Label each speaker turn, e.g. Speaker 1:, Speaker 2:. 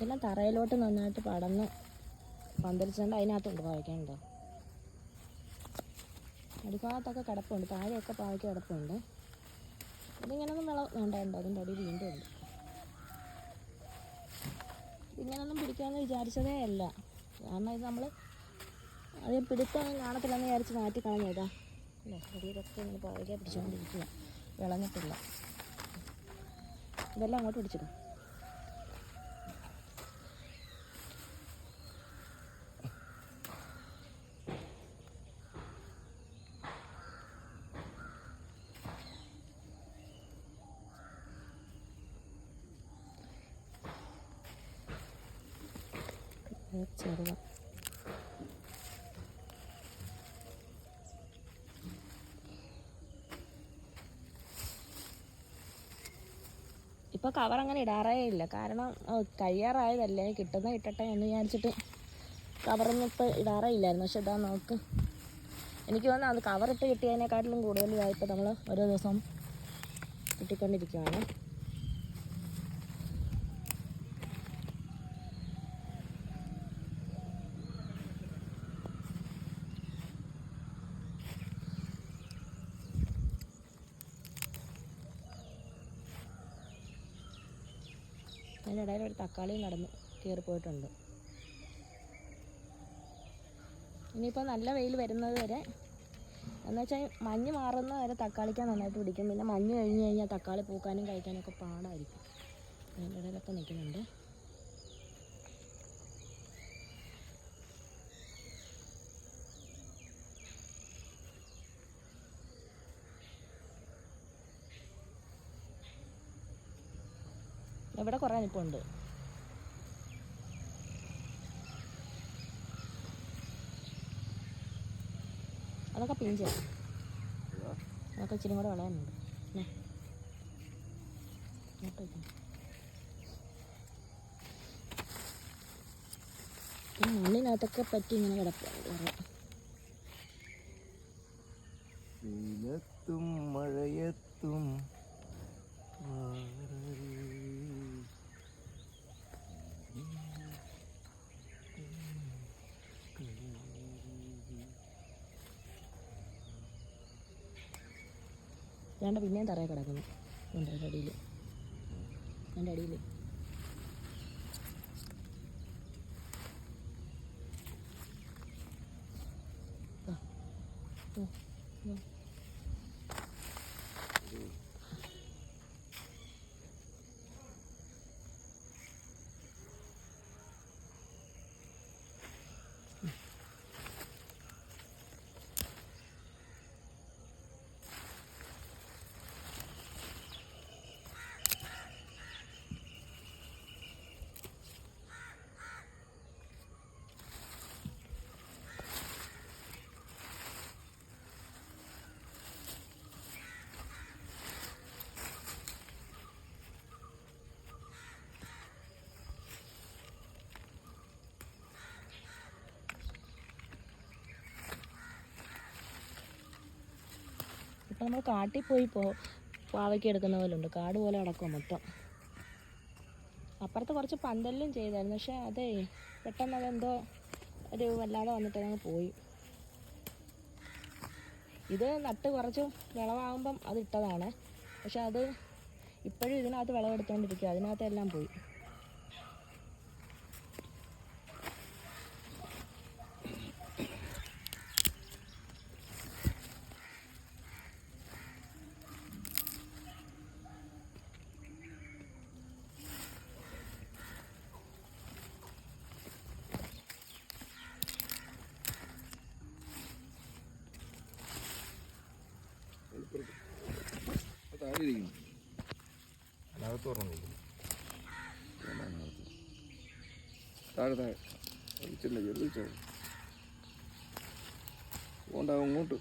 Speaker 1: ഇതെല്ലാം തറയിലോട്ട് നന്നായിട്ട് പടന്ന് പന്തലിച്ചുകൊണ്ട് അതിനകത്തുണ്ട് പാവയ്ക്കുണ്ടോ അടിഭാഗത്തൊക്കെ കിടപ്പുണ്ട് താഴെയൊക്കെ പാവയ്ക്ക് കിടപ്പുണ്ട്. ഇതിങ്ങനൊന്നും വിള വേണ്ടായിട്ടുണ്ട് അതിന്റെ അടി വീണ്ടും ഉണ്ട്. ഇങ്ങനൊന്നും പിടിക്കാമെന്ന് വിചാരിച്ചതേ അല്ല. കാരണം ഇത് നമ്മൾ അത് പിടുത്തം കാണത്തില്ലെന്ന് വിചാരിച്ച് മാറ്റി കളഞ്ഞതാ. അല്ലേ അടിയിലൊക്കെ ഇങ്ങനെ പാവയ്ക്ക പിടിച്ചുകൊണ്ടിരിക്കുക വിളഞ്ഞിട്ടില്ല. ഇതെല്ലാം അങ്ങോട്ട് പിടിച്ചിടും. ചെറുതാണ് ഇപ്പോൾ കവർ അങ്ങനെ ഇടാറേ ഇല്ല. കാരണം കയ്യാറായതല്ലേ കിട്ടുന്ന കിട്ടട്ടെ എന്ന് വിചാരിച്ചിട്ട് കവറൊന്നും ഇപ്പോൾ ഇടാറേ ഇല്ലായിരുന്നു. പക്ഷെ ഇതാ നമുക്ക്. എനിക്ക് തോന്നുന്നു അത് കവറിട്ട് കിട്ടിയതിനെക്കാട്ടിലും കൂടുതൽ ഇതായിപ്പോൾ നമ്മൾ ഓരോ ദിവസം കിട്ടിക്കൊണ്ടിരിക്കുകയാണ് അതിന്റെ ഇടയിൽ ഒരു തക്കാളിയും പോയിട്ടുണ്ട്. ഇനിയിപ്പോൾ നല്ല വെയിൽ വരുന്നത് വരെ എന്ന് വെച്ചാൽ മഞ്ഞ് മാറുന്ന വരെ തക്കാളിക്കാൻ നന്നായിട്ട് പിടിക്കും. പിന്നെ മഞ്ഞ് കഴിഞ്ഞ് കഴിഞ്ഞാൽ തക്കാളി പൂക്കാനും കഴിക്കാനും ഒക്കെ പാടായിരിക്കും. അതിന്റെ ഇടയിലൊക്കെ നിൽക്കുന്നുണ്ട്. ഇവിടെ കുറേ നിൽപ്പുണ്ട് അതൊക്കെ പിഞ്ച് അതൊക്കെ ഇച്ചിരി കൂടെ വളയാനുണ്ട്. മണ്ണിനകത്തൊക്കെ പറ്റി ഇങ്ങനെ കിടപ്പുണ്ട്
Speaker 2: മഴയത്തും
Speaker 1: വേണ്ട പിന്നെയും തറയിൽ കിടക്കുന്നു. ഉണ്ട് എന്റെ അടിയിൽ? അതിന്റെ അടിയിൽ ഇപ്പം നമ്മൾ കാട്ടിൽ പോയി പോ പാവയ്ക്ക് എടുക്കുന്ന പോലെ ഉണ്ട് കാട് പോലെ അടക്കും മൊത്തം. അപ്പുറത്ത് കുറച്ച് പന്തലും ചെയ്തായിരുന്നു. പക്ഷേ അതേ പെട്ടെന്ന് അതെന്തോ ഒരു വല്ലാതെ വന്നിട്ട് അങ്ങ് പോയി. ഇത് നട്ട് കുറച്ച് വിളവാകുമ്പം അത് ഇട്ടതാണ്. പക്ഷെ അത് ഇപ്പോഴും ഇതിനകത്ത് വിളവെടുത്തുകൊണ്ടിരിക്കുക അതിനകത്തെല്ലാം പോയി.
Speaker 2: താഴെ ഇരിക്കുന്നു അതിനകത്ത് അതിനകത്ത്. താഴെ താഴെ വലിച്ചില്ല ചെറുതിച്ചോ പോണ്ട അങ്ങോട്ട്